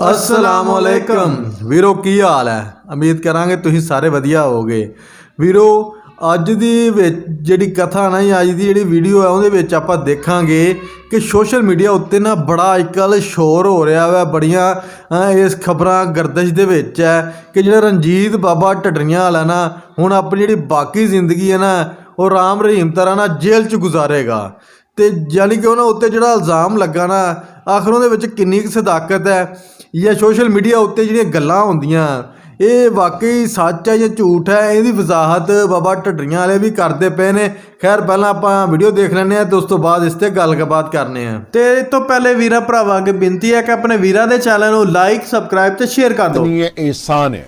ਅਸਲਾਮ ਅਲੈਕਮ ਵੀਰੋ, ਕੀ ਹਾਲ ਹੈ? ਉਮੀਦ ਕਰਾਂਗੇ ਤੁਸੀਂ ਸਾਰੇ ਵਧੀਆ ਹੋਗੇ ਵੀਰੋ, ਅੱਜ ਦੀ ਵਿੱਚ ਜਿਹੜੀ ਕਥਾ ਨਾ ਜਾਂ, ਅੱਜ ਦੀ ਜਿਹੜੀ ਵੀਡੀਓ ਹੈ, ਉਹਦੇ ਵਿੱਚ ਆਪਾਂ ਦੇਖਾਂਗੇ ਕਿ ਸੋਸ਼ਲ ਮੀਡੀਆ ਉੱਤੇ ਨਾ ਬੜਾ ਅੱਜਕੱਲ ਸ਼ੋਰ ਹੋ ਰਿਹਾ ਵਾ, ਬੜੀਆਂ ਇਸ ਖਬਰਾਂ ਗਰਦਸ਼ ਦੇ ਵਿੱਚ ਹੈ ਕਿ ਜਿਹੜਾ ਰਣਜੀਤ ਬਾਬਾ ਢੱਡਰੀਆਂ ਵਾਲਾ ਨਾ, ਹੁਣ ਆਪਣੀ ਜਿਹੜੀ ਬਾਕੀ ਜ਼ਿੰਦਗੀ ਹੈ ਨਾ, ਉਹ ਰਾਮ ਰਹੀਮ ਤਰ੍ਹਾਂ ਨਾ ਜੇਲ੍ਹ 'ਚ ਗੁਜ਼ਾਰੇਗਾ। ਤੇ ਯਾਨੀ ਕਿ ਉਹਨਾਂ ਉੱਤੇ ਜਿਹੜਾ ਇਲਜ਼ਾਮ ਲੱਗਾ ਨਾ, ਆਖਰ ਉਹਦੇ ਵਿੱਚ ਕਿੰਨੀ ਕੁ ਸਦਾਕਤ ਹੈ? ਜਾਂ ਸੋਸ਼ਲ ਮੀਡੀਆ ਉੱਤੇ ਜਿਹੜੀਆਂ ਗੱਲਾਂ ਹੁੰਦੀਆਂ, ਇਹ ਵਾਕਈ ਸੱਚ ਹੈ ਜਾਂ ਝੂਠ ਹੈ, ਇਹਦੀ ਵਜ਼ਾਹਤ ਬਾਬਾ ਢੱਡਰੀਆਂ ਵਾਲੇ ਵੀ ਕਰਦੇ ਪਏ ਨੇ। ਖੈਰ, ਪਹਿਲਾਂ ਆਪਾਂ ਵੀਡੀਓ ਦੇਖ ਲੈਂਦੇ ਆ ਤੇ ਉਸ ਤੋਂ ਬਾਅਦ ਇਸ ਤੇ ਗੱਲਬਾਤ ਕਰਨੇ ਆ ਤੇ ਇਸ ਤੋਂ ਪਹਿਲੇ ਵੀਰਾਂ ਭਰਾਵਾਂ, ਅੱਗੇ ਬੇਨਤੀ ਹੈ ਕਿ ਆਪਣੇ ਵੀਰਾਂ ਦੇ ਚੈਨਲ ਨੂੰ ਲਾਈਕ ਸਬਸਕ੍ਰਾਈਬ ਤੇ ਸ਼ੇਅਰ ਕਰ ਦਿਓ। ਨਹੀਂ ਇਹ ਸਾਨ ਹੈ।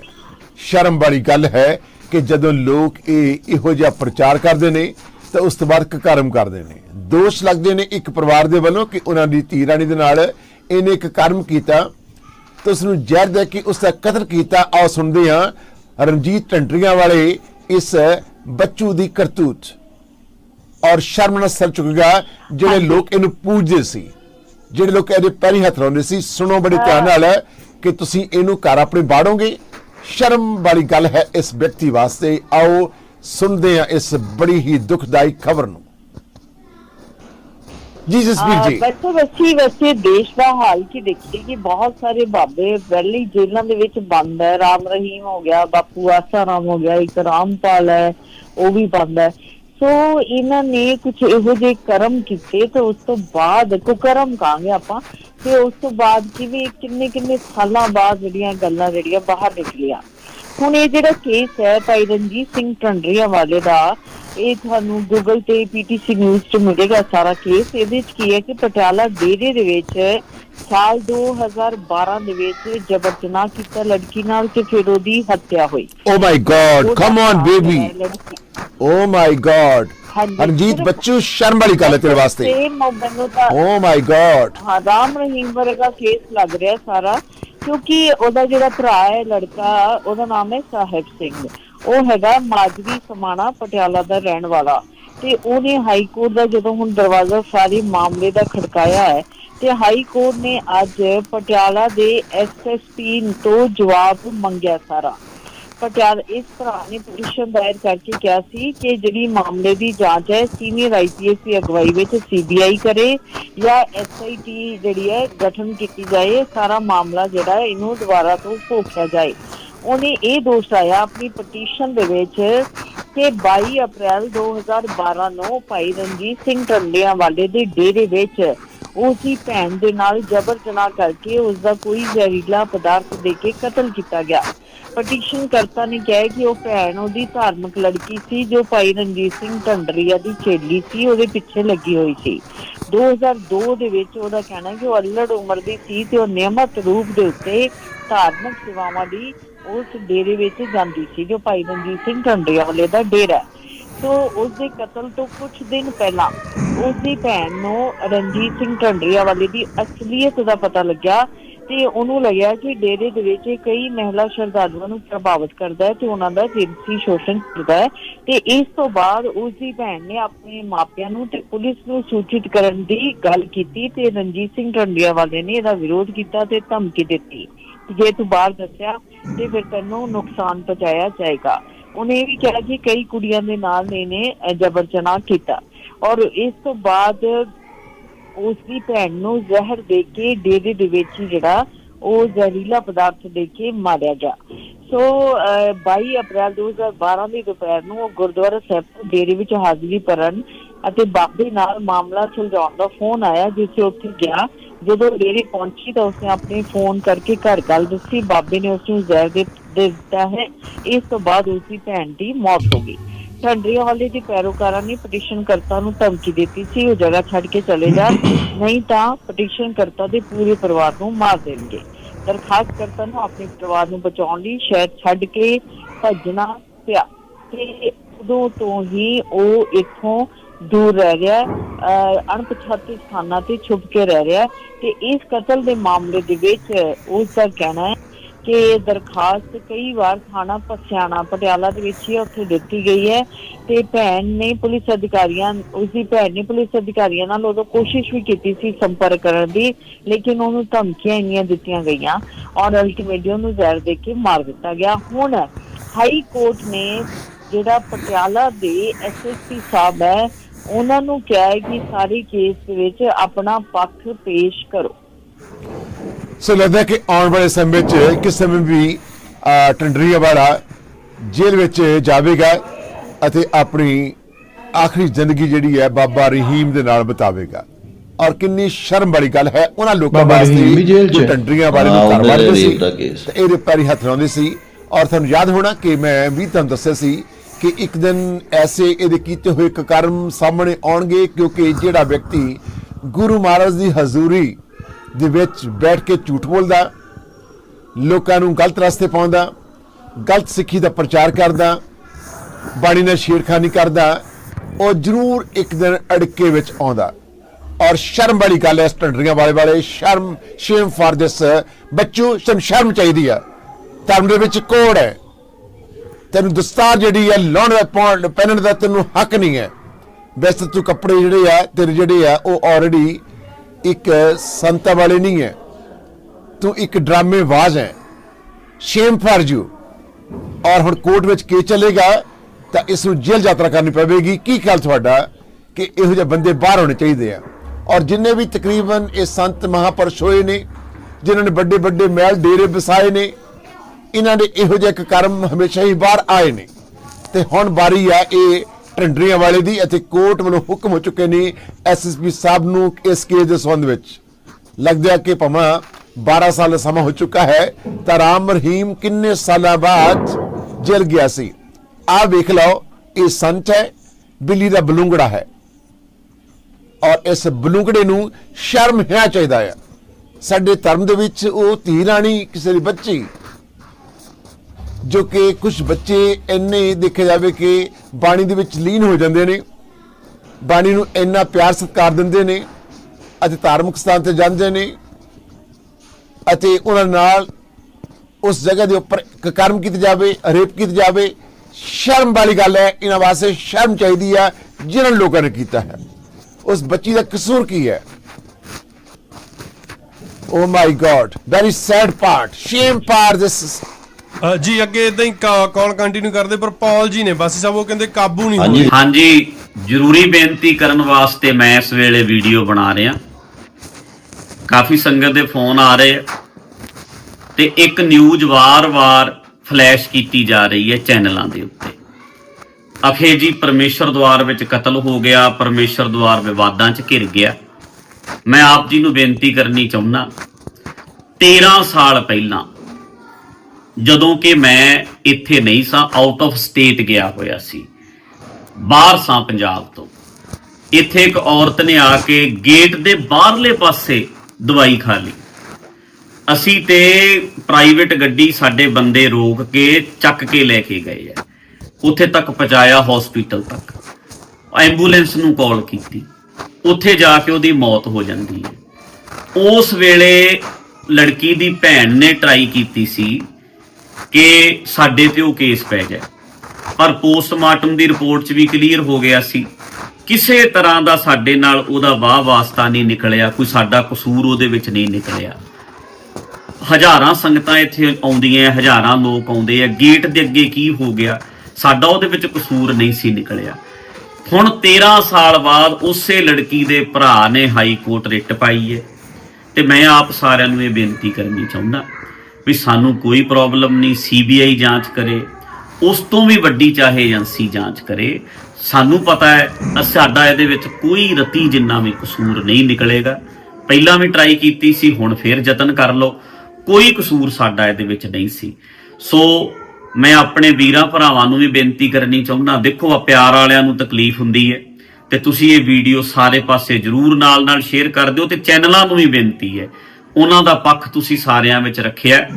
ਸ਼ਰਮ ਵਾਲੀ ਗੱਲ ਹੈ ਕਿ ਜਦੋਂ ਲੋਕ ਇਹ ਇਹੋ ਜਿਹਾ ਪ੍ਰਚਾਰ ਕਰਦੇ ਨੇ, ਤਾਂ ਉਸ ਤੋਂ ਬਾਅਦ ਕਕਰਮ ਕਰਦੇ ਨੇ। ਦੋਸ਼ ਲੱਗਦੇ ਨੇ ਇੱਕ ਪਰਿਵਾਰ ਦੇ ਵੱਲੋਂ ਕਿ ਉਹਨਾਂ ਦੀ ਧੀ ਰਾਣੀ ਦੇ ਨਾਲ ਇਹਨੇ ਇੱਕ ਕਰਮ ਕੀਤਾ। ਤੇ ਉਸ ਨੂੰ ਜ਼ਹਿਰ ਦੇ ਕੇ ਉਸ ਦਾ ਕਤਲ ਕੀਤਾ। ਆਓ ਸੁਣਦੇ ਹਾਂ ਰਣਜੀਤ ਟੰਡਰੀਆਂ ਵਾਲੇ ਇਸ ਬੱਚੂ ਦੀ ਕਰਤੂਤ। ਔਰ ਸ਼ਰਮ ਨਾਲ ਸਰ ਚੁੱਕੇਗਾ ਜਿਹੜੇ ਲੋਕ ਇਹਨੂੰ ਪੂਜਦੇ ਸੀ ਜਿਹੜੇ ਲੋਕ ਇਹਦੇ ਪੈਰੀ ਹੱਥ ਲਾਉਂਦੇ ਸੀ ਸੁਣੋ ਬੜੇ ਧਿਆਨ ਨਾਲ ਕਿ ਤੁਸੀਂ ਇਹਨੂੰ ਘਰ ਆਪਣੇ ਬਾੜੋਗੇ। ਸ਼ਰਮ ਵਾਲੀ ਗੱਲ ਹੈ ਇਸ ਵਿਅਕਤੀ ਵਾਸਤੇ। ਆਓ ਸੁਣਦੇ ਹਾਂ ਇਸ ਬੜੀ ਹੀ ਦੁਖਦਾਈ ਖਬਰ ਨੂੰ। ਜੀ ਜਸਵੀਰ ਜੀ। ਵੈਸੇ ਵੈਸੇ ਵੈਸੇ ਦੇਸ਼ ਦਾ ਹਾਲ ਕੀ ਦੇਖੀਏ ਕਿ ਬਹੁਤ ਸਾਰੇ ਬਾਬੇ ਪਹਿਲੇ ਜੇਲ੍ਹਾਂ ਦੇ ਵਿੱਚ ਬੰਦ ਹੈ। ਰਾਮ ਰਹੀਮ ਹੋ ਗਿਆ ਬਾਪੂ ਆਸਾ ਰਾਮ ਹੋ ਗਿਆ ਇੱਕ ਰਾਮਪਾਲ ਹੈ ਉਹ ਵੀ ਬੰਦ ਹੈ। ਸੋ ਇਹਨਾਂ ਨੇ ਕੁਝ ਇਹੋ ਜਿਹੇ ਕਰਮ ਕੀਤੇ ਤੇ ਉਸ ਤੋਂ ਬਾਅਦ ਕੁਕਰਮ ਕਹਾਂਗੇ ਆਪਾਂ ਤੇ ਉਸ ਤੋਂ ਬਾਅਦ ਕਿਵੇਂ ਕਿੰਨੇ ਕਿੰਨੇ ਸਾਲਾਂ ਬਾਅਦ ਜਿਹੜੀਆਂ ਗੱਲਾਂ ਜਿਹੜੀਆਂ ਬਾਹਰ ਨਿਕਲੀਆਂ। ਹੁਣ ਇਹ ਜਿਹੜਾ ਕੇਸ ਹੈ ਭਾਈ ਰਣਜੀਤ ਸਿੰਘ ਟੰਡਰੀਆਂ ਵਾਲੇ ਦਾ ਇਹ ਤੁਹਾਨੂੰ Google ਤੇ PTC ਨਿਊਜ਼ ਤੇ ਮਿਲੇਗਾ ਸਾਰਾ ਕੇਸ ਇਹਦੇ ਵਿੱਚ ਕੀ ਹੈ ਕਿ ਪਟਿਆਲਾ ਡੇਰੇ ਦੇ ਵਿੱਚ ਸਾਲ 2012 ਦੇ ਵਿੱਚ ਜਬਰ ਕੀਤਾ ਲੜਕੀ ਨਾਲ ਤੇ ਫਿਰ ਉਹਦੀ ਹੱਤਿਆ ਹੋਈ। ਓ my god come on baby oh my god Harjeet ਬੱਚੂ ਸ਼ਰਮ ਵਾਲੀ ਗੱਲ ਤੇਰੇ ਵਾਸਤੇ। ਓ ਮਾਈ ਗॉड ਹਾਂ ਰਾਮ ਰਹੀਮ ਵਰਗਾ ਕੇਸ ਲੱਗ ਰਿਹਾ ਸਾਰਾ। ਕਿਉਂਕਿ ਉਹਦਾ ਜਿਹੜਾ ਭਰਾ ਹੈ ਲੜਕਾ ਉਹਦਾ ਨਾਮ ਹੈ ਸਾਹਿਬ ਸਿੰਘ। ਉਹ ਹੈਗਾ ਮਾਜਰੀ ਸਮਾਣਾ ਪਟਿਆਲਾ ਦਾ ਰਹਿਣ ਵਾਲਾ ਤੇ ਉਹਨੇ ਹਾਈ ਕੋਰਟ ਦਾ ਜਦੋਂ ਹੁਣ ਦਰਵਾਜ਼ਾ ਸਾਰੇ ਮਾਮਲੇ ਦਾ ਖੜਕਾਇਆ ਹੈ ਤੇ ਹਾਈ ਕੋਰਟ ਨੇ ਅੱਜ ਪਟਿਆਲਾ ਦੇ ਐਸਐਸਪੀ ਤੋਂ ਜਵਾਬ ਮੰਗਿਆ ਸਾਰਾ। ਪਟਿਆਲਾ ਇਸ ਭਰਾ ਨੇ ਪਟੀਸ਼ਨ ਦਾਇਰ ਕਰਕੇ ਕਿਹਾ ਸੀ ਕਿ ਜਿਹੜੀ ਮਾਮਲੇ ਦੀ ਜਾਂਚ ਹੈ ਸੀਨੀਅਰ ਆਈਪੀਐਸ ਦੀ ਅਗਵਾਈ ਵਿੱਚ ਸੀਬੀਆਈ ਕਰੇ ਜਾਂ ਐਸਆਈਟੀ ਜਿਹੜੀ ਹੈ ਗਠਨ ਕੀਤੀ ਜਾਏ ਸਾਰਾ ਮਾਮਲਾ ਜਿਹੜਾ ਹੈ ਇਹਨੂੰ ਦੁਬਾਰਾ ਤੋਂ ਭੋਖਿਆ ਜਾਏ। ਉਹਨੇ ਇਹ ਦੋਸ਼ ਲਾਇਆ ਆਪਣੀ ਪਟੀਸ਼ਨ ਦੇ ਵਿੱਚ ਕਿ 22 ਅਪ੍ਰੈਲ 2012 ਨੂੰ ਭਾਈ ਰਣਜੀਤ ਸਿੰਘ ਟੰਡਿਆਂ ਵਾਲੇ ਦੇ ਡੇਰੇ ਵਿੱਚ ਉਸ ਦੀ ਭੈਣ ਦੇ ਨਾਲ ਜਬਰ ਜਨਾਹ ਕਰਕੇ ਉਸ ਦਾ ਕੋਈ ਜ਼ਹਿਰੀਲਾ ਪਦਾਰਥ ਦੇ ਕੇ ਕਤਲ ਕੀਤਾ ਗਿਆ। ਪਟੀਸ਼ਨ ਕਰਤਾ ਨੇ ਕਿਹਾ ਕਿ ਉਹ ਭੈਣ ਉਹਦੀ ਧਾਰਮਿਕ ਲੜਕੀ ਸੀ ਜੋ ਭਾਈ ਰਣਜੀਤ ਸਿੰਘ ਢੰਡਰੀਆ ਦੀ ਚੇਲੀ ਸੀ, ਉਹਦੇ ਪਿੱਛੇ ਲੱਗੀ ਹੋਈ ਸੀ। 2002 ਦੇ ਵਿੱਚ ਉਹਦਾ ਕਹਿਣਾ ਕਿ ਉਹ ਅਲੜ ਉਮਰ ਦੀ ਸੀ ਤੇ ਉਹ ਨਿਯਮਤ ਰੂਪ ਦੇ ਉੱਤੇ ਧਾਰਮਿਕ ਸੇਵਾਵਾਂ ਦੀ ਉਸ ਡੇਰੇ ਵਿੱਚ ਜਾਂਦੀ ਸੀ, ਜੋ ਭਾਈ ਰਣਜੀਤ ਸਿੰਘ ਢੰਡਰੀਆ ਵਾਲੇ ਦਾ ਡੇਰਾ ਸੋ ਉਸ ਦੇ ਕਤਲ ਤੋਂ ਕੁਝ ਦਿਨ ਪਹਿਲਾਂ ਉਸ ਦੀ ਭੈਣ ਨੂੰ ਰਣਜੀਤ ਸਿੰਘ ਢੰਡਰੀਆ ਵਾਲੇ ਦੀ ਅਸਲੀਅਤ ਦਾ ਪਤਾ ਲੱਗਿਆ ਤੇ ਉਹਨੂੰ ਲੱਗਿਆ ਕਿ ਡੇਰੇ ਦੇ ਵਿੱਚ ਕਈ ਮਹਿਲਾ ਸ਼ਰਧਾਲੂਆਂ ਨੂੰ ਪ੍ਰਭਾਵਿਤ ਕਰਦਾ ਹੈ ਤੇ ਉਹਨਾਂ ਦਾ ਜਿਨਸੀ ਸ਼ੋਸ਼ਣ ਕਰਦਾ ਹੈ ਤੇ ਇਸ ਤੋਂ ਬਾਅਦ ਉਸ ਦੀ ਭੈਣ ਨੇ ਆਪਣੇ ਮਾਪਿਆਂ ਨੂੰ ਤੇ ਪੁਲਿਸ ਨੂੰ ਸੂਚਿਤ ਕਰਨ ਦੀ ਗੱਲ ਕੀਤੀ ਤੇ ਰਣਜੀਤ ਸਿੰਘ ਢੰਡਰੀਆ ਵਾਲੇ ਨੇ ਇਹਦਾ ਵਿਰੋਧ ਕੀਤਾ ਤੇ ਧਮਕੀ ਦਿੱਤੀ। ਜੇ ਤੂੰ ਬਾਹਰ ਦੱਸਿਆ ਤੇ ਫਿਰ ਤੈਨੂੰ ਨੁਕਸਾਨ ਪਹੁੰਚਾਇਆ ਜਾਏਗਾ। ਉਹਨੇ ਇਹ ਵੀ ਕਿਹਾ ਕਿ ਕਈ ਕੁੜੀਆਂ ਦੇ ਨਾਲ ਇਹਨੇ ਜਬਰ ਜਨਾਹ ਕੀਤਾ। ਔਰ ਇਸ ਤੋਂ ਬਾਅਦ ਉਸ ਦੀ ਭੈਣ ਨੂੰ ਜ਼ਹਿਰ ਦੇ ਕੇ ਡੇਰੇ ਦੇ ਵਿੱਚ ਜਿਹੜਾ ਉਹ ਜ਼ਹਿਰੀਲਾ ਪਦਾਰਥ ਦੇ ਕੇ ਮਾਰਿਆ ਗਿਆ। ਸੋ ਅਹ, 22 ਅਪ੍ਰੈਲ 2012 ਦੀ ਦੁਪਹਿਰ ਨੂੰ ਉਹ ਗੁਰਦੁਆਰਾ ਸਾਹਿਬ ਤੋਂ ਡੇਰੇ ਵਿੱਚ ਹਾਜ਼ਰੀ ਭਰਨ ਅਤੇ ਬਾਬੇ ਨਾਲ ਮਾਮਲਾ ਸੁਲਝਾਉਣ ਦਾ ਫੋਨ ਆਇਆ ਜਿਸ ਉੱਥੇ ਗਿਆ ਜਦੋਂ ਡੇਰੇ ਪਹੁੰਚੀ ਤਾਂ ਉਸਨੇ ਆਪਣੇ ਫੋਨ ਕਰਕੇ ਘਰ ਗੱਲ ਦੱਸੀ। ਬਾਬੇ ਨੇ ਉਸ ਨੂੰ ਜ਼ਹਿਰ ਦੇ ਦਿੱਤਾ ਹੈ। ਇਸ ਤੋਂ ਬਾਅਦ ਉਸ ਦੀ ਭੈਣ ਦੀ ਮੌਤ ਹੋ ਗਈ। ਢੰਡਰੀਆਂ ਵਾਲੇ ਦੇ ਪੈਰੋਕਾਰਾਂ ਨੇ ਪਟੀਸ਼ਨ ਕਰਤਾ ਨੂੰ ਧਮਕੀ ਦਿੱਤੀ ਸੀ। ਉਹ ਜਗ੍ਹਾ ਛੱਡ ਕੇ ਚਲੇ ਜਾ ਨਹੀਂ ਤਾਂ ਪਟੀਸ਼ਨ ਕਰਤਾ ਦੇ ਪੂਰੇ ਪਰਿਵਾਰ ਨੂੰ ਮਾਰ ਦੇਣਗੇ। ਦਰਖਾਸਤ ਕਰਤਾ ਨੂੰ ਆਪਣੇ ਪਰਿਵਾਰ ਨੂੰ ਬਚਾਉਣ ਲਈ ਸ਼ਹਿਰ ਛੱਡ ਕੇ ਭੱਜਣਾ ਪਿਆ। ਤੇ ਉਦੋਂ ਤੋਂ ਹੀ ਉਹ ਇੱਥੋਂ ਦੂਰ ਰਹਿ ਰਿਹਾ ਅਹ ਅਣਪਛਾਤੇ ਸਥਾਨਾਂ ਤੇ ਛੁਪ ਕੇ ਰਹਿ ਰਿਹਾ ਤੇ ਇਸ ਕਤਲ ਦੇ ਮਾਮਲੇ ਦੇ ਵਿੱਚ ਉਸ ਦਾ ਕਹਿਣਾ ਹੈ ਕਿ ਦਰਖਾਸਤ ਕਈ ਵਾਰ ਥਾਣਾ ਪਸਿਆਣਾ ਪਟਿਆਲਾ ਦੇ ਵਿੱਚ ਹੀ ਉੱਥੇ ਦਿੱਤੀ ਗਈ ਹੈ ਤੇ ਭੈਣ ਨੇ ਪੁਲਿਸ ਅਧਿਕਾਰੀਆਂ ਉਸਦੀ ਭੈਣ ਨੇ ਪੁਲਿਸ ਅਧਿਕਾਰੀਆਂ ਨਾਲ ਉਦੋਂ ਕੋਸ਼ਿਸ਼ ਵੀ ਕੀਤੀ ਸੀ ਸੰਪਰਕ ਕਰਨ ਦੀ, ਲੇਕਿਨ ਉਹਨੂੰ ਧਮਕੀਆਂ ਇੰਨੀਆਂ ਦਿੱਤੀਆਂ ਗਈਆਂ ਔਰ ਅਲਟੀਮੇਟਲੀ ਉਹਨੂੰ ਜ਼ਹਿਰ ਦੇ ਕੇ ਮਾਰ ਦਿੱਤਾ ਗਿਆ। ਹੁਣ ਹਾਈ ਕੋਰਟ ਨੇ ਜਿਹੜਾ ਪਟਿਆਲਾ ਦੇ ਐਸਐਸਪੀ ਸਾਹਿਬ ਹੈ ਉਹਨਾਂ ਨੂੰ ਕਿਹਾ ਹੈ ਕਿ ਸਾਰੀ ਕੇਸ ਦੇ ਵਿੱਚ ਆਪਣਾ ਪੱਖ ਪੇਸ਼ ਕਰੋ ਸੋ ਲੱਗਦਾ ਹੈ ਕਿ ਆਉਣ ਵਾਲੇ ਸਮੇਂ 'ਚ ਕਿਸ ਸਮੇਂ ਵੀ ਟੰਡਰੀਆ ਵਾਲਾ ਜੇਲ੍ਹ ਵਿੱਚ ਜਾਵੇਗਾ ਅਤੇ ਆਪਣੀ ਆਖਰੀ ਜ਼ਿੰਦਗੀ ਜਿਹੜੀ ਹੈ ਬਾਬਾ ਰਹੀਮ ਦੇ ਨਾਲ ਬਿਤਾਵੇਗਾ ਔਰ ਕਿੰਨੀ ਸ਼ਰਮ ਵਾਲੀ ਗੱਲ ਹੈ ਉਹਨਾਂ ਲੋਕਾਂ ਬਾਬਾ ਵਾਸਤੇ ਰਹੀਮ ਵੀ ਜੇਲ੍ਹ 'ਚ ਜੋ ਹੈ। ਟੰਡਰੀਆਂ ਵਾਲੇ ਹਾਂ, ਨੂੰ ਵੜਦੇ ਸੀ ਰੇਪ ਦਾ ਕੇਸ। ਤੇ ਇਹਦੇ ਪੈਰੀ ਹੱਥ ਲਾਉਂਦੇ ਸੀ ਔਰ ਤੁਹਾਨੂੰ ਯਾਦ ਹੋਣਾ ਕਿ ਮੈਂ ਵੀ ਤੁਹਾਨੂੰ ਦੱਸਿਆ ਸੀ ਕਿ ਇੱਕ ਦਿਨ ਐਸੇ ਇਹਦੇ ਕੀਤੇ ਹੋਏ ਕਰਮ ਸਾਹਮਣੇ ਆਉਣਗੇ, ਕਿਉਂਕਿ ਜਿਹੜਾ ਵਿਅਕਤੀ ਗੁਰੂ ਮਹਾਰਾਜ ਦੀ ਹਜ਼ੂਰੀ ਦੇ ਵਿੱਚ ਬੈਠ ਕੇ ਝੂਠ ਬੋਲਦਾ, ਲੋਕਾਂ ਨੂੰ ਗਲਤ ਰਸਤੇ ਪਾਉਂਦਾ, ਗਲਤ ਸਿੱਖੀ ਦਾ ਪ੍ਰਚਾਰ ਕਰਦਾ, ਬਾਣੀ ਨਾਲ ਛੇੜਖਾਨੀ ਕਰਦਾ, ਉਹ ਜ਼ਰੂਰ ਇੱਕ ਦਿਨ ਅੜਕੇ ਵਿੱਚ ਆਉਂਦਾ। ਔਰ ਸ਼ਰਮ ਵਾਲੀ ਗੱਲ ਹੈ ਸਟੰਡਰੀਆਂ ਵਾਲੇ ਵਾਲੇ, ਸ਼ਰਮ ਸ਼ੇਮ ਫਾਰ ਦਿਸ ਬੱਚੂ, ਸ਼ਰਮ ਸ਼ਰਮ ਚਾਹੀਦੀ ਆ। ਧਰਮ ਦੇ ਵਿੱਚ ਕੋੜ ਹੈ ਤੈਨੂੰ ਦਸਤਾਰ ਜਿਹੜੀ ਹੈ ਲਾਉਣ ਦਾ ਪਾਉਣ, ਪਹਿਨਣ ਦਾ ਤੈਨੂੰ ਹੱਕ ਨਹੀਂ ਹੈ। ਵੈਸੇ ਤੂੰ ਕੱਪੜੇ ਜਿਹੜੇ ਆ, ਤੇਰੇ ਜਿਹੜੇ ਆ, ਉਹ ਆਲਰੇਡੀ ਇੱਕ ਸੰਤਾ ਵਾਲੇ ਨਹੀਂ ਹੈ। ਤੂੰ ਇੱਕ ਡਰਾਮੇਬਾਜ਼ ਹੈ। ਸ਼ੇਮ ਫਾਰ ਯੂ ਔਰ ਹੁਣ ਕੋਰਟ ਵਿੱਚ ਕੇਸ ਚੱਲੇਗਾ, ਤਾਂ ਇਸ ਨੂੰ ਜੇਲ੍ਹ ਯਾਤਰਾ ਕਰਨੀ ਪਵੇਗੀ। ਕੀ ਖਿਆਲ ਤੁਹਾਡਾ ਕਿ ਇਹੋ ਜਿਹੇ ਬੰਦੇ ਬਾਹਰ ਹੋਣੇ ਚਾਹੀਦੇ ਆ? ਔਰ ਜਿੰਨੇ ਵੀ ਤਕਰੀਬਨ ਇਹ ਸੰਤ ਮਹਾਪੁਰਸ਼ ਹੋਏ ਨੇ, ਜਿਨ੍ਹਾਂ ਨੇ ਵੱਡੇ ਵੱਡੇ ਮਹਿਲ, ਡੇਰੇ ਵਸਾਏ ਨੇ ਇਹਨਾਂ ਦੇ ਇਹੋ ਜਿਹੇ ਇੱਕ ਕਰਮ ਹਮੇਸ਼ਾ ਹੀ ਬਾਹਰ ਆਏ ਨੇ। ਤੇ ਹੁਣ ਬਾਰੀ ਆ ਇਹ ਟੰਡਰੀਆਂ ਵਾਲੇ ਦੀ ਅਤੇ ਕੋਰਟ ਵੱਲੋਂ ਹੁਕਮ ਹੋ ਚੁੱਕੇ ਨੇ ਐਸਐਸਪੀ ਸਾਹਿਬ ਨੂੰ ਇਸ ਕੇਸ ਦੇ ਸੰਬੰਧ ਵਿੱਚ। ਲੱਗਦਾ ਕਿ ਭਾਵੇਂ 12 ਸਾਲ ਦਾ ਸਮਾਂ ਹੋ ਚੁੱਕਾ ਹੈ, ਤਾਂ ਰਾਮ ਰਹੀਮ ਕਿੰਨੇ ਸਾਲਾਂ ਬਾਅਦ ਜੇਲ੍ਹ ਗਿਆ ਸੀ? ਆਹ ਵੇਖ ਲਓ, ਇਹ ਸੰਤ ਹੈ, ਬਿੱਲੀ ਦਾ ਬਲੂੰਗੜਾ ਹੈ। ਔਰ ਇਸ ਬਲੂੰਗੜੇ ਨੂੰ ਸ਼ਰਮ ਹੈ ਚਾਹੀਦਾ ਹੈ। ਸਾਡੇ ਧਰਮ ਦੇ ਵਿੱਚ ਉਹ ਧੀ ਰਾਣੀ, ਕਿਸੇ ਦੀ ਬੱਚੀ ਜੋ ਕਿ ਕੁਝ ਬੱਚੇ ਇੰਨੇ ਦੇਖਿਆ ਜਾਵੇ ਕਿ ਬਾਣੀ ਦੇ ਵਿੱਚ ਲੀਨ ਹੋ ਜਾਂਦੇ ਨੇ ਬਾਣੀ ਨੂੰ ਇੰਨਾ ਪਿਆਰ ਸਤਿਕਾਰ ਦਿੰਦੇ ਨੇ ਅਤੇ ਧਾਰਮਿਕ ਸਥਾਨ ਤੇ ਜਾਂਦੇ ਨੇ ਅਤੇ ਉਹਨਾਂ ਨਾਲ ਉਸ ਜਗ੍ਹਾ ਦੇ ਉੱਪਰ ਕਰਮ ਕੀਤਾ ਜਾਵੇ ਰੇਪ ਕੀਤਾ ਜਾਵੇ ਸ਼ਰਮ ਵਾਲੀ ਗੱਲ ਹੈ ਇਹਨਾਂ ਵਾਸਤੇ ਸ਼ਰਮ ਚਾਹੀਦੀ ਹੈ ਜਿਨ੍ਹਾਂ ਲੋਕਾਂ ਨੇ ਕੀਤਾ ਹੈ। ਉਸ ਬੱਚੀ ਦਾ ਕਸੂਰ ਕੀ ਹੈ? ਓ my god very sad part shame for this uh, ਜੀ ਅੱਗੇ ਇਦਾਂ ਹੀ ਕਾਲ ਕੰਟੀਨਿਊ ਕਰਦੇ ਪਰ ਪੌਲ ਜੀ ਨੇ ਬਾਸੀ ਸਾਹਿਬ ਉਹ ਕਹਿੰਦੇ ਕਾਬੂ ਨਹੀਂ ਹੋ ਹਾਂਜੀ। ਜ਼ਰੂਰੀ ਬੇਨਤੀ ਕਰਨ ਵਾਸਤੇ ਮੈਂ ਇਸ ਵੇਲੇ ਵੀਡੀਓ ਬਣਾ ਰਿਹਾ। ਕਾਫੀ ਸੰਗਤ ਦੇ ਫੋਨ ਆ ਰਹੇ ਆ ਤੇ ਇੱਕ ਨਿਊਜ਼ ਵਾਰ-ਵਾਰ ਫਲੈਸ਼ ਕੀਤੀ ਜਾ ਰਹੀ ਹੈ ਚੈਨਲਾਂ ਦੇ ਉੱਤੇ। ਅਖੇ ਜੀ ਪਰਮੇਸ਼ਰ ਦਵਾਰ ਵਿੱਚ ਕਤਲ ਹੋ ਗਿਆ ਪਰਮੇਸ਼ਰ ਦਵਾਰ ਵਿਵਾਦਾਂ 'ਚ ਘਿਰ ਗਿਆ। ਮੈਂ ਆਪ ਜੀ ਨੂੰ ਬੇਨਤੀ ਕਰਨੀ ਚਾਹੁੰਦਾ 13 ਸਾਲ ਪਹਿਲਾਂ ਜਦੋਂ ਕਿ ਮੈਂ ਇੱਥੇ ਨਹੀਂ ਸਾਂ ਆਊਟ ਆਫ ਸਟੇਟ ਗਿਆ ਹੋਇਆ ਸੀ। ਬਾਹਰ ਸਾਂ ਪੰਜਾਬ ਤੋਂ। ਇੱਥੇ ਇੱਕ ਔਰਤ ਨੇ ਆ ਕੇ ਗੇਟ ਦੇ ਬਾਹਰਲੇ ਪਾਸੇ ਦਵਾਈ ਖਾ ਲਈ। ਅਸੀਂ ਤੇ ਪ੍ਰਾਈਵੇਟ ਗੱਡੀ ਸਾਡੇ ਬੰਦੇ ਰੋਕ ਕੇ ਚੱਕ ਕੇ ਲੈ ਕੇ ਗਏ ਆ। ਉੱਥੇ ਤੱਕ ਪਹੁੰਚਾਇਆ ਹਸਪੀਟਲ ਤੱਕ। ਐਂਬੂਲੈਂਸ ਨੂੰ ਕਾਲ ਕੀਤੀ। ਉੱਥੇ ਜਾ ਕੇ ਉਹਦੀ ਮੌਤ ਹੋ ਜਾਂਦੀ ਹੈ। ਉਸ ਵੇਲੇ ਲੜਕੀ ਦੀ ਭੈਣ ਨੇ ਟਰਾਈ ਕੀਤੀ ਸੀ ਕਿ ਸਾਡੇ ਤੇ ਉਹ ਕੇਸ ਪੈ ਜਾਏ ਪਰ ਪੋਸਟਮਾਰਟਮ ਦੀ ਰਿਪੋਰਟ 'ਚ ਵੀ ਕਲੀਅਰ ਹੋ ਗਿਆ ਸੀ, ਕਿਸੇ ਤਰ੍ਹਾਂ ਦਾ ਸਾਡੇ ਨਾਲ ਉਹਦਾ ਵਾਹ ਵਾਸਤਾ ਨਹੀਂ ਨਿਕਲਿਆ, ਕੋਈ ਸਾਡਾ ਕਸੂਰ ਉਹਦੇ ਵਿੱਚ ਨਹੀਂ ਨਿਕਲਿਆ। ਹਜ਼ਾਰਾਂ ਸੰਗਤਾਂ ਇੱਥੇ ਆਉਂਦੀਆਂ, ਹਜ਼ਾਰਾਂ ਲੋਕ ਆਉਂਦੇ ਆ ਗੇਟ ਦੇ ਅੱਗੇ ਕੀ ਹੋ ਗਿਆ, ਸਾਡਾ ਉਹਦੇ ਵਿੱਚ ਕਸੂਰ ਨਹੀਂ ਸੀ ਨਿਕਲਿਆ। ਹੁਣ 13 ਸਾਲ ਬਾਅਦ ਉਸੇ ਲੜਕੀ ਦੇ ਭਰਾ ਨੇ ਹਾਈ ਕੋਰਟ ਰਿਟ ਪਾਈ ਹੈ, ਤੇ ਮੈਂ ਆਪ ਸਾਰਿਆਂ ਨੂੰ ਇਹ ਬੇਨਤੀ ਕਰਨੀ ਚਾਹੁੰਦਾ। ਵੀ ਸਾਨੂੰ ਕੋਈ ਪ੍ਰੋਬਲਮ ਨਹੀਂ ਸੀਬੀਆਈ ਜਾਂਚ ਕਰੇ। ਉਸ ਤੋਂ ਵੀ ਵੱਡੀ ਚਾਹੇ ਏਜੰਸੀ ਜਾਂਚ ਕਰੇ। ਸਾਨੂੰ ਪਤਾ ਹੈ ਸਾਡਾ ਇਹਦੇ ਵਿੱਚ ਕੋਈ ਰਤੀ ਜਿੰਨਾ ਵੀ ਕਸੂਰ ਨਹੀਂ ਨਿਕਲੇਗਾ। ਪਹਿਲਾਂ ਵੀ ਟਰਾਈ ਕੀਤੀ ਸੀ, ਹੁਣ ਫੇਰ ਯਤਨ ਕਰ ਲਓ। ਕੋਈ ਕਸੂਰ ਸਾਡਾ ਇਹਦੇ ਵਿੱਚ ਨਹੀਂ ਸੀ। ਸੋ ਮੈਂ ਆਪਣੇ ਵੀਰਾਂ ਭਰਾਵਾਂ ਨੂੰ ਵੀ ਬੇਨਤੀ ਕਰਨੀ ਚਾਹੁੰਦਾ, ਦੇਖੋ ਆ ਪਿਆਰ ਵਾਲਿਆਂ ਨੂੰ ਤਕਲੀਫ ਹੁੰਦੀ ਹੈ। ਤੇ ਤੁਸੀਂ ਇਹ ਵੀਡੀਓ ਸਾਰੇ ਪਾਸੇ ਜਰੂਰ ਨਾਲ ਨਾਲ ਸ਼ੇਅਰ ਕਰ ਦਿਓ ਤੇ ਚੈਨਲਾਂ ਨੂੰ ਵੀ ਬੇਨਤੀ ਹੈ। ਉਹਨਾਂ ਦਾ ਪੱਖ ਤੁਸੀਂ ਸਾਰਿਆਂ ਵਿੱਚ ਰੱਖਿਆ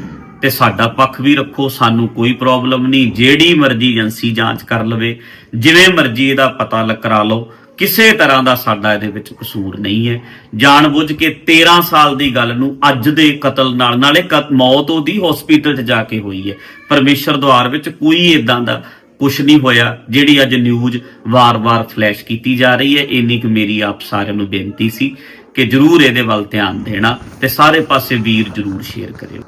ਤੇ ਸਾਡਾ ਪੱਖ ਵੀ ਰੱਖੋ, ਸਾਨੂੰ ਕੋਈ ਪ੍ਰੋਬਲਮ ਨਹੀਂ। ਜਿਹੜੀ ਮਰਜ਼ੀ ਏਜੰਸੀ ਜਾਂਚ ਕਰ ਲਵੇ, ਜਿਵੇਂ ਮਰਜ਼ੀ ਇਹਦਾ ਪਤਾ ਲ ਲਓ, ਕਿਸੇ ਤਰ੍ਹਾਂ ਦਾ ਸਾਡਾ ਇਹਦੇ ਵਿੱਚ ਕਸੂਰ ਨਹੀਂ ਹੈ। ਜਾਣਬੁੱਝ ਕੇ 13 ਸਾਲ ਦੀ ਗੱਲ ਨੂੰ ਅੱਜ ਦੇ ਕਤਲ ਨਾਲ, ਨਾਲੇ ਕ- ਮੌਤ ਉਹਦੀ ਹਸਪੀਟਲ 'ਚ ਜਾ ਕੇ ਹੋਈ ਹੈ। ਪਰਮੇਸ਼ਰ ਦੁਆਰ ਵਿੱਚ ਕੋਈ ਇਦਾਂ ਦਾ ਕੁਝ ਨਹੀਂ ਹੋਇਆ, ਜਿਹੜੀ ਅੱਜ ਨਿਊਜ਼ ਵਾਰ-ਵਾਰ ਫਲੈਸ਼ ਕੀਤੀ ਜਾ ਰਹੀ ਹੈ। ਇੰਨੀ ਕੁ ਮੇਰੀ ਆਪ ਸਾਰਿਆਂ ਨੂੰ ਬੇਨਤੀ ਸੀ। ਕਿ ਜਰੂਰ ਇਹਦੇ ਵੱਲ ਧਿਆਨ ਦੇਣਾ ਤੇ ਸਾਰੇ ਪਾਸੇ ਵੀਰ ਜਰੂਰ ਸ਼ੇਅਰ ਕਰਿਓ।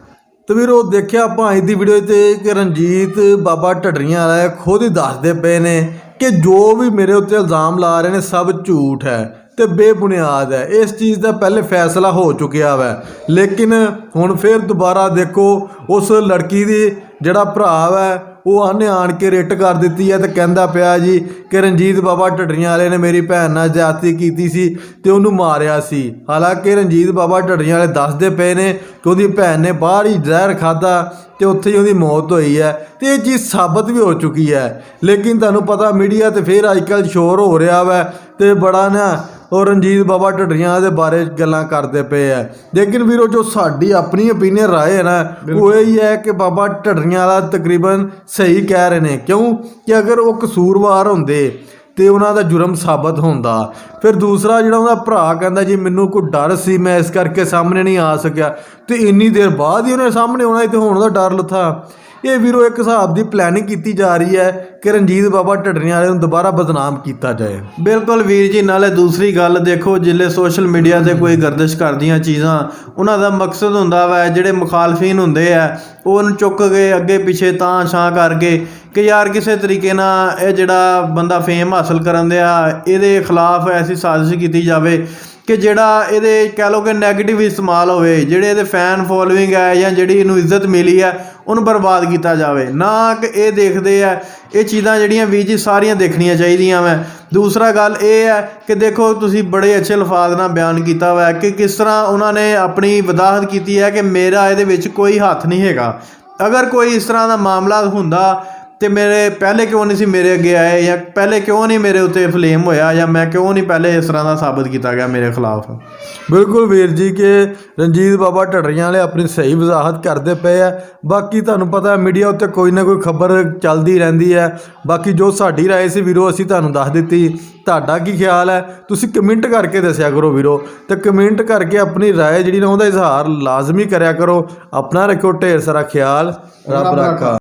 ਤੇ ਵੀਰ ਉਹ ਦੇਖਿਆ ਆਪਾਂ ਅੱਜ ਦੀ ਵੀਡੀਓ ਤੇ ਕਿ ਰਣਜੀਤ ਬਾਬਾ ਢੱਡਰੀਆਂ ਵਾਲਾ ਖੁਦ ਹੀ ਦੱਸਦੇ ਪਏ ਨੇ ਕਿ ਜੋ ਵੀ ਮੇਰੇ ਉੱਤੇ ਇਲਜ਼ਾਮ ਲਾ ਰਹੇ ਨੇ, ਸਭ ਝੂਠ ਹੈ ਤੇ ਬੇਬੁਨਿਆਦ ਹੈ। ਇਸ ਚੀਜ਼ ਦਾ ਪਹਿਲੇ ਫੈਸਲਾ ਹੋ ਚੁੱਕਿਆ ਵੈ। ਲੇਕਿਨ ਹੁਣ ਫਿਰ ਦੁਬਾਰਾ ਦੇਖੋ, ਉਸ ਲੜਕੀ ਦੀ ਜਿਹੜਾ ਭਰਾ ਵੈ ਉਹ ਆਨੇ ਆਣ ਕੇ ਰਿਟ ਕਰ ਦਿੱਤੀ ਹੈ ਤੇ ਕਹਿੰਦਾ ਪਿਆ ਜੀ ਕਿ ਰਣਜੀਤ ਬਾਬਾ ਢੱਡਰੀਆਂ ਵਾਲੇ ਨੇ ਮੇਰੀ ਭੈਣ ਨਾਲ ਜ਼ਿਆਦਤੀ ਕੀਤੀ ਸੀ ਤੇ ਉਹਨੂੰ ਮਾਰਿਆ ਸੀ। ਹਾਲਾਂਕਿ ਰਣਜੀਤ ਬਾਬਾ ਢੱਡਰੀਆਂ ਵਾਲੇ ਦੱਸਦੇ ਪਏ ਨੇ ਕਿ ਉਹਦੀ ਭੈਣ ਨੇ ਬਾਹਰ ਹੀ ਜ਼ਹਿਰ ਖਾਦਾ ਤੇ ਉੱਥੇ ਹੀ ਉਹਦੀ ਮੌਤ ਹੋਈ ਹੈ ਤੇ ਇਹ ਚੀਜ਼ ਸਾਬਤ ਵੀ ਹੋ ਚੁੱਕੀ ਹੈ। ਲੇਕਿਨ ਤੁਹਾਨੂੰ ਪਤਾ ਮੀਡੀਆ ਤੇ ਫਿਰ ਅੱਜਕੱਲ ਸ਼ੋਰ ਹੋ ਰਿਹਾ ਵਾ ਤੇ ਬੜਾ ਨਾ ਉਹ ਰਣਜੀਤ ਬਾਬਾ ਢੱਡਰੀਆਂ ਦੇ ਬਾਰੇ ਗੱਲਾਂ ਕਰਦੇ ਪਏ ਆ। ਲੇਕਿਨ ਵੀਰੋ ਜੋ ਸਾਡੀ ਆਪਣੀ ਓਪੀਨੀਅਨ ਰਾਏ ਹੈ ਨਾ ਉਹ ਇਹ ਹੀ ਕਿ ਬਾਬਾ ਢੱਡਰੀਆਂ ਵਾਲਾ ਤਕਰੀਬਨ ਸਹੀ ਕਹਿ ਰਹੇ ਨੇ। ਕਿਉਂ? ਕਿ ਅਗਰ ਉਹ ਕਸੂਰਵਾਰ ਹੁੰਦੇ ਤੇ ਉਹਨਾਂ ਦਾ ਜੁਰਮ ਸਾਬਤ ਹੁੰਦਾ। ਫਿਰ ਦੂਸਰਾ ਜਿਹੜਾ ਉਹਦਾ ਭਰਾ ਕਹਿੰਦਾ ਜੀ ਮੈਨੂੰ ਕੋਈ ਡਰ ਸੀ ਮੈਂ ਇਸ ਕਰਕੇ ਸਾਹਮਣੇ ਨਹੀਂ ਆ ਸਕਿਆ। ਤੇ ਇੰਨੀ ਦੇਰ ਬਾਅਦ ਹੀ ਉਹਨੇ ਸਾਹਮਣੇ ਆਉਣਾ ਤੇ ਹੁਣ ਉਹਦਾ ਡਰ ਲੱਥਾ। ਇਹ ਵੀਰੋ ਇੱਕ ਹਿਸਾਬ ਦੀ ਪਲੈਨਿੰਗ ਕੀਤੀ ਜਾ ਰਹੀ ਹੈ ਕਿ ਰਣਜੀਤ ਬਾਬਾ ਢੱਡਰੀਆਂ ਵਾਲੇ ਨੂੰ ਦੁਬਾਰਾ ਬਦਨਾਮ ਕੀਤਾ ਜਾਏ। ਬਿਲਕੁਲ ਵੀਰ ਜੀ, ਨਾਲੇ ਦੂਸਰੀ ਗੱਲ ਦੇਖੋ, ਜਿੱਲੇ ਸੋਸ਼ਲ ਮੀਡੀਆ ਤੇ ਕੋਈ ਗਰਦਿਸ਼ ਕਰਦੀਆਂ ਚੀਜ਼ਾਂ, ਉਹਨਾਂ ਦਾ ਮਕਸਦ ਹੁੰਦਾ ਵਾ ਜਿਹੜੇ ਮੁਖਾਲਫੀਨ ਹੁੰਦੇ ਆ ਉਹਨੂੰ ਚੁੱਕ ਕੇ ਅੱਗੇ ਪਿੱਛੇ ਤਾਂ ਛਾਂ ਕਰਕੇ ਕਿ ਯਾਰ ਕਿਸੇ ਤਰੀਕੇ ਨਾਲ ਇਹ ਜਿਹੜਾ ਬੰਦਾ ਫੇਮ ਹਾਸਲ ਕਰਨ ਦਿਆ, ਇਹਦੇ ਖਿਲਾਫ ਐਸੀ ਸਾਜ਼ਿਸ਼ ਕੀਤੀ ਜਾਵੇ ਕਿ ਜਿਹੜਾ ਇਹਦੇ ਕਹਿ ਲਓ ਕਿ 네ਗੇਟਿਵ ਇਸਤੇਮਾਲ ਹੋਵੇ, ਜਿਹੜੇ ਇਹਦੇ ਫੈਨ ਫੋਲੋਇੰਗ ਹੈ ਜਾਂ ਜਿਹੜੀ ਇਹਨੂੰ ਇੱਜ਼ਤ ਮਿਲੀ ਹੈ ਉਹਨੂੰ ਬਰਬਾਦ ਕੀਤਾ ਜਾਵੇ। ਨਾ ਕਿ ਇਹ ਦੇਖਦੇ ਆ, ਇਹ ਚੀਜ਼ਾਂ ਜਿਹੜੀਆਂ ਵੀ ਜੀ ਸਾਰੀਆਂ ਦੇਖਣੀਆਂ ਚਾਹੀਦੀਆਂ ਵੈ। ਦੂਸਰਾ ਗੱਲ ਇਹ ਹੈ ਕਿ ਦੇਖੋ, ਤੁਸੀਂ ਬੜੇ ਅੱਛੇ ਲਫ਼ਾਜ਼ ਨਾਲ ਬਿਆਨ ਕੀਤਾ ਹੋਇਆ ਕਿ ਕਿਸ ਤਰ੍ਹਾਂ ਉਹਨਾਂ ਨੇ ਆਪਣੀ ਵਦਾਹਤ ਕੀਤੀ ਹੈ ਕਿ ਮੇਰਾ ਇਹਦੇ ਵਿੱਚ ਕੋਈ ਹੱਥ ਨਹੀਂ ਹੈਗਾ। ਅਗਰ ਕੋਈ ਇਸ ਤਰ੍ਹਾਂ ਦਾ ਮਾਮਲਾ ਹੁੰਦਾ ਤੇ ਮੇਰੇ ਪਹਿਲੇ ਕਿਉਂ ਨਹੀਂ ਸੀ ਮੇਰੇ ਅੱਗੇ ਆਏ ਜਾਂ ਪਹਿਲੇ ਕਿਉਂ ਨਹੀਂ ਮੇਰੇ ਉੱਤੇ ਫਲੇਮ ਹੋਇਆ ਜਾਂ ਮੈਂ ਕਿਉਂ ਨਹੀਂ ਪਹਿਲੇ ਇਸ ਤਰ੍ਹਾਂ ਦਾ ਸਾਬਤ ਕੀਤਾ ਗਿਆ ਮੇਰੇ ਖਿਲਾਫ? ਬਿਲਕੁਲ ਵੀਰ ਜੀ ਕਿ ਰਣਜੀਤ ਬਾਬਾ ਢੱਡਰੀਆਂ ਵਾਲੇ ਆਪਣੀ ਸਹੀ ਵਜ਼ਾਹਤ ਕਰਦੇ ਪਏ ਆ। ਬਾਕੀ ਤੁਹਾਨੂੰ ਪਤਾ ਹੈ ਮੀਡੀਆ ਉੱਤੇ ਕੋਈ ਨਾ ਕੋਈ ਖਬਰ ਚੱਲਦੀ ਰਹਿੰਦੀ ਹੈ। ਬਾਕੀ ਜੋ ਸਾਡੀ ਰਾਏ ਸੀ ਵੀਰੋ, ਅਸੀਂ ਤੁਹਾਨੂੰ ਦੱਸ ਦਿੱਤੀ। ਤੁਹਾਡਾ ਕੀ ਖਿਆਲ ਹੈ? ਤੁਸੀਂ ਕਮੈਂਟ ਕਰਕੇ ਦੱਸਿਆ ਕਰੋ ਵੀਰੋ। ਤੇ ਕਮੈਂਟ ਕਰਕੇ ਆਪਣੀ ਰਾਏ ਜਿਹੜੀ ਨਾ ਉਹਦਾ ਇਜ਼ਹਾਰ ਲਾਜ਼ਮੀ ਕਰਿਆ ਕਰੋ। ਆਪਣਾ ਰੱਖੋ ਢੇਰ ਸਾਰਾ ਖਿਆਲ। ਰੱਬ ਰਾਖਾ।